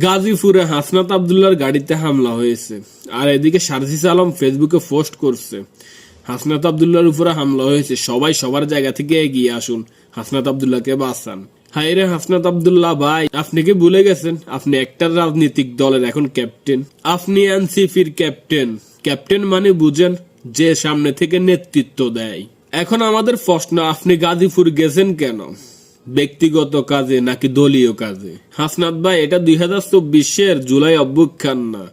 গাজীপুরে হাসনাত আবদুল্লার গাড়িতে হামলা হয়েছে, আর এদিকে সারজিস আলম ফেসবুকে পোস্ট করছে। হাসনাত আবদুল্লার উপরে হামলা হয়েছে, সবাই সবার জায়গা থেকে এগিয়ে আসুন, হাসনাত আবদুল্লাহকে বাঁচান। হাই হাসনাত আবদুল্লাহ ভাই, আপনি কি ভুলে গেছেন? আপনি একটা রাজনৈতিক দলের এখন ক্যাপ্টেন। আপনি এনসিপির ক্যাপ্টেন। ক্যাপ্টেন মানে বুঝেন, যে সামনে থেকে নেতৃত্ব দেয়। এখন আমাদের প্রশ্ন, আপনি গাজীপুর গেছেন কেন? ব্যক্তিগত কাজে নাকি দলীয় কাজে? হাসনাত ভাই, এটা দুই হাজার চব্বিশের জুলাই অভ্যুত্থান না,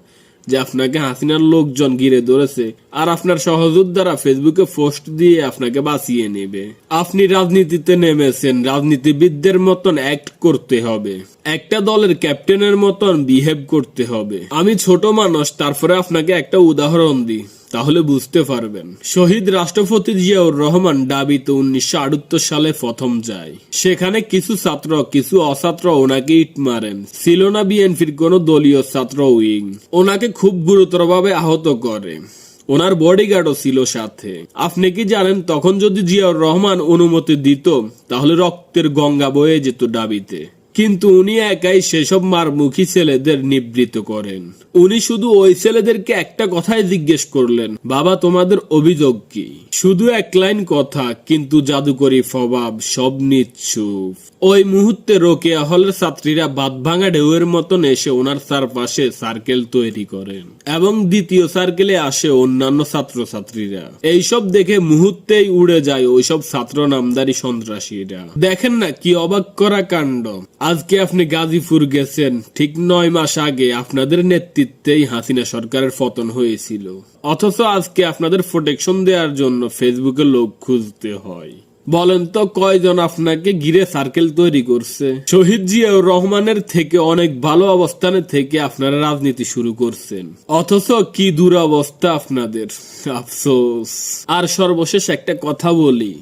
যে আপনাকে হাসিনার লোকজন ঘিরে ধরেছে আর আপনার সহযোদ্ধারা ফেসবুকে পোস্ট দিয়ে আপনাকে বাঁচিয়ে নেবে। আপনি রাজনীতিতে নেমেছেন, রাজনীতিবিদদের মতন অ্যাক্ট করতে হবে। একটা দলের ক্যাপ্টেনের মতন বিহেভ করতে হবে। আমি ছোট মানুষ, তারপরে আপনাকে একটা উদাহরণ দিই। তাহলে বুঝতে পারবেন। শহীদ রাষ্ট্রপতি জিয়াউর রহমান ডাবিতে উনিশশো আটাত্তর সালে প্রথম যায়। সেখানে কিছু ছাত্র, কিছু অছাত্র ওনাকে ইট মারেন। ছিল না বিএনপির কোন দলীয় ছাত্র উইং। ওনাকে খুব গুরুতরভাবে আহত করে। ওনার বডিগার্ডও ছিল সাথে। আপনি কি জানেন, তখন যদি জিয়াউর রহমান অনুমতি দিত, তাহলে রক্তের গঙ্গা বয়ে যেত ডাবিতে কিন্তু উনি একাই সেসব মারমুখী ছেলেদের নিবৃত করেন। উনি শুধু ওই ছেলেদেরকে একটা কথাই জিজ্ঞেস করলেন, বাবা, তোমাদের অভিযোগ কি? শুধু এক লাইন কথা, কিন্তু জাদুকরি স্বভাব সব নিচ্ছুপ। ওই মুহূর্তে রোকেয়া হলের ছাত্রীরা বাদ ভাঙা ঢেউয়ের মতন এসে ওনার চারপাশে সার্কেল তৈরি করেন এবং দ্বিতীয় সার্কেলে আসে অন্যান্য ছাত্রছাত্রীরা। এইসব দেখে মুহূর্তেই উড়ে যায় ওইসব ছাত্র নামদারি সন্ত্রাসীরা। দেখেন না কি অবাক করা কাণ্ড। আজকে আপনি গাজীপুর গেছেন, ঠিক নয় মাস আগে আপনাদের নেতৃত্বেই হাসিনা সরকারের পতন হয়েছিল। অথচ আজকে আপনাদের প্রোটেকশন দেওয়ার জন্য ফেসবুকে লোক খুঁজতে হয়। বলেন তো, কয়জন আপনাকে ঘিরে সার্কেল তৈরি করছে? শহীদ জিয়াউর রহমানের থেকে অনেক ভালো অবস্থানে থেকে আপনারা রাজনীতি শুরু করছেন। অথচ কি দুরবস্থা আপনাদের? আফসোস। আর সর্বশেষ একটা কথা বলি,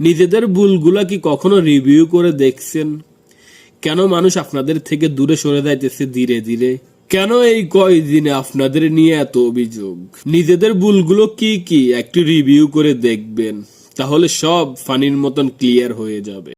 নিজেদের ভুলগুলা কি কখনো রিভিউ করে দেখছেন? কেন মানুষ আপনাদের থেকে দূরে সরে যাইতেছে ধীরে ধীরে? কেন এই কয়দিনে আপনাদের নিয়ে এত অভিযোগ? নিজেদের ভুলগুলো কি কি? একটু রিভিউ করে দেখবেন। তাহলে সব ফানির মতন ক্লিয়ার হয়ে যাবে।